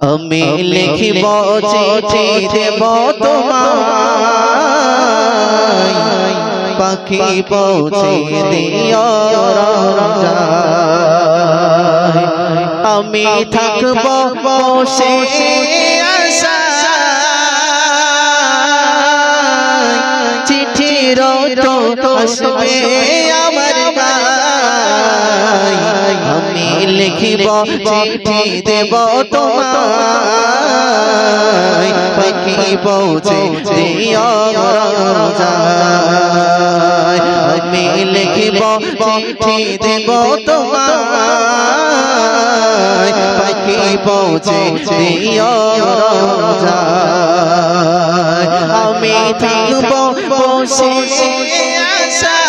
আমি লিখিব চিঠি দেব তোমায়। পাখি পৌঁছে দিও আমি থাকব বসে চিঠির তো আসবে। লিখিব চিঠি দেব তোমায়। আমি লিখিব চিঠি দেব তোমায়। পাখি পৌঁছে দিও আমি থাকব বসে আশায়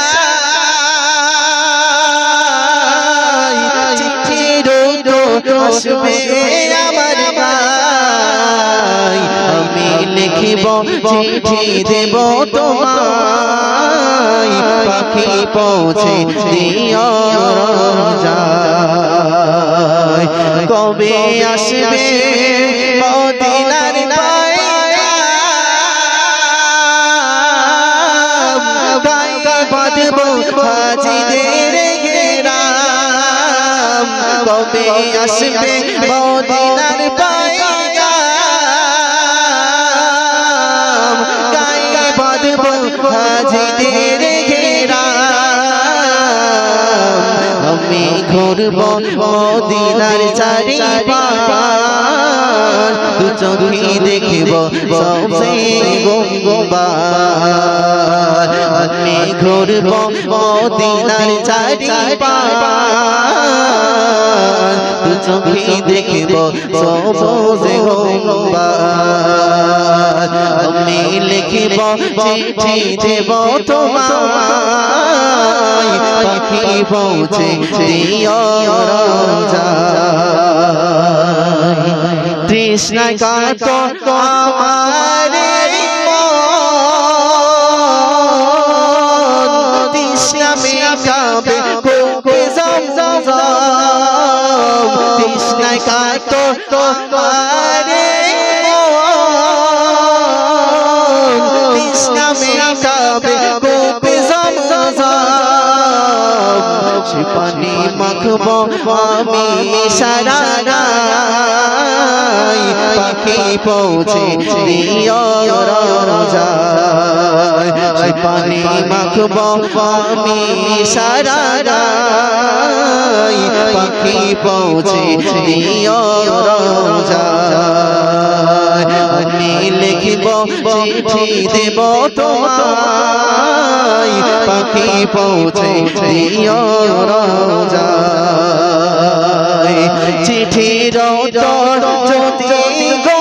আসবে আমার গায় আমি লিখিব চিঠি দেব তোমায়। পাখি পৌঁছে দিও যায়। কবে আসবে মদিনার গাই বাঁধব হাজিদের কবে আসবে মদিনার পায়গাম গাই বাঁধব হাজিদের ঘেরাম। আমি ঘুরব মদিনার চারি পার চোখে দেখব সবসে গঙ্গবার আমি ঘুরব মদিনার চারি পার দু চোখে দেখব গঙ্গবার আমি লিখিব চিঠি দেব তোমায়। পাখি পৌঁছে দিও রাজায় তৃষ্ণা কাত আমার মেটাবে কোকে জম জম তৃষ্ণা কাত আমার তৃষ্ণা মেটাবে কোকে জম জম সে পানি মাখব আমি সারা পাখি পৌঁছে দিও রাজায় পানি মাখব আমি সারা পাখি পৌঁছে দিও রাজায় আমি লিখিব চিঠি দেব তোমায়। পাখি পৌঁছে দিও রাজায় চিঠির যদি গুণ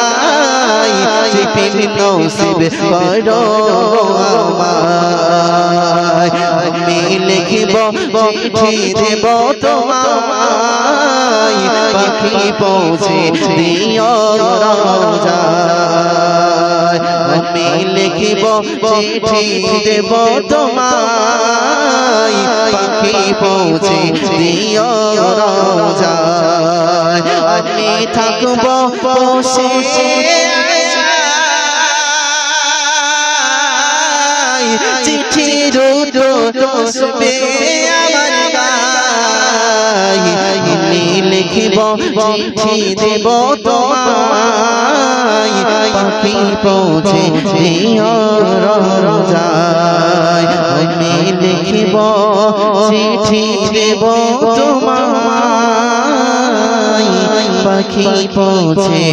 পিনো শিবে করো আমায়। আমি লিখিব, চিঠি দেব তোমায়। পাখি পৌঁছে দিও রাজায়। আমি লিখিব, চিঠি দেব তোমায়। পাখি পৌঁছে দিও আমি থাকব বসে চিঠির দোষবে আমার আমি লিখিব, চিঠি দেব তোমায়। পাখি পৌঁছে দিও রাজায়। লিখিব, চিঠি দেব তোমায়। পাখি পৌঁছে